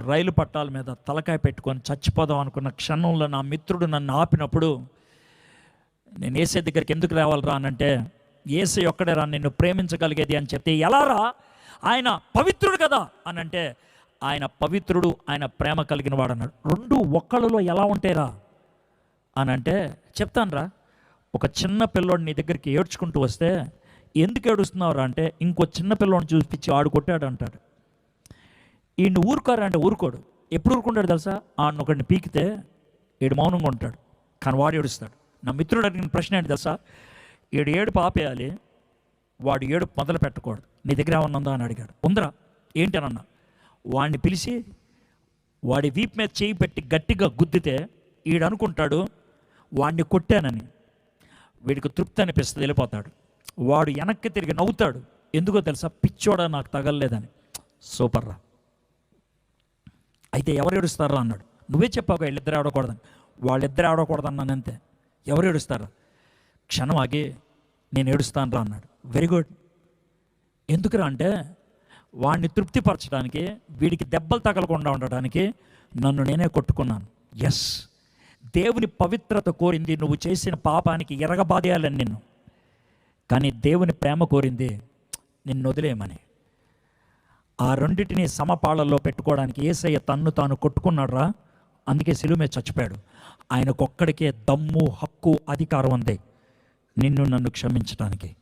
రైలు పట్టాల మీద తలకాయ పెట్టుకొని చచ్చిపోదాం అనుకున్న క్షణంలో నా మిత్రుడు నన్ను ఆపినప్పుడు నేను ఏసే దగ్గరికి ఎందుకు రావాలిరా? అనంటే ఏసే ఒక్కడే రా నిన్ను ప్రేమించగలిగేది అని చెప్తే ఎలా రా? ఆయన పవిత్రుడు కదా అని అంటే ఆయన పవిత్రుడు ఆయన ప్రేమ కలిగిన వాడు అన్నాడు. రెండు ఒక్కళ్ళలో ఎలా ఉంటాయిరా అని అంటే చెప్తానురా ఒక చిన్న పిల్లోడు నీ దగ్గరికి ఏడ్చుకుంటూ వస్తే ఎందుకు ఏడుస్తున్నావురా? అంటే ఇంకో చిన్న పిల్లోడిని చూపించి ఆడు కొట్టాడు అంటాడు. ఈయన ఊరుకోరంటే ఊరుకోడు. ఎప్పుడు ఊరుకుంటాడు తెలుసా? ఆయన ఒకడిని పీకితే ఈడు మౌనంగా ఉంటాడు. కానీ వాడు ఏడుస్తాడు. నా మిత్రుడు అడిగిన ప్రశ్న ఏంటి తెలుసా? ఈడు ఏడు పాపేయాలి వాడు ఏడు మొదలు పెట్టకూడదు. నీ దగ్గర ఏమన్నా ఉందా అని అడిగాడు. ఉందరా. ఏంటి అని అన్నా. వాడిని పిలిచి వాడి వీప్ మీద చేయి పెట్టి గట్టిగా గుద్దితే ఈడు అనుకుంటాడు వాడిని కొట్టానని. వీడికి తృప్తి అనిపిస్తుంది వెళ్ళిపోతాడు. వాడు వెనక్కి తిరిగి నవ్వుతాడు. ఎందుకో తెలుసా? పిచ్చోడా నాకు తగలలేదని. సూపర్ రా అయితే ఎవరు ఏడుస్తారా అన్నాడు. నువ్వే చెప్పావు వీళ్ళిద్దరు ఆడకూడదని. వాళ్ళిద్దరు ఆడకూడదన్నాను అంతే. ఎవరు ఏడుస్తారా? క్షణం ఆగి నేను ఏడుస్తాను రా అన్నాడు. వెరీ గుడ్ ఎందుకురా అంటే వాడిని తృప్తిపరచడానికి వీడికి దెబ్బలు తగలకుండా ఉండడానికి నన్ను నేనే కొట్టుకున్నాను. ఎస్ దేవుని పవిత్రత కోరింది నువ్వు చేసిన పాపానికి ఎరగబాదేయాలని నిన్ను. కానీ దేవుని ప్రేమ కోరింది నిన్ను వదిలేయమని. ఆ రెండింటిని సమపాళల్లో పెట్టుకోవడానికి ఏసయ్య తన్ను తాను కొట్టుకున్నాడు రా అందుకే సిలుమే మీద చచ్చిపోయాడు. ఆయనకొక్కడికే దమ్ము హక్కు అధికారం ఉంది. నిన్ను నన్ను క్షమించడానికి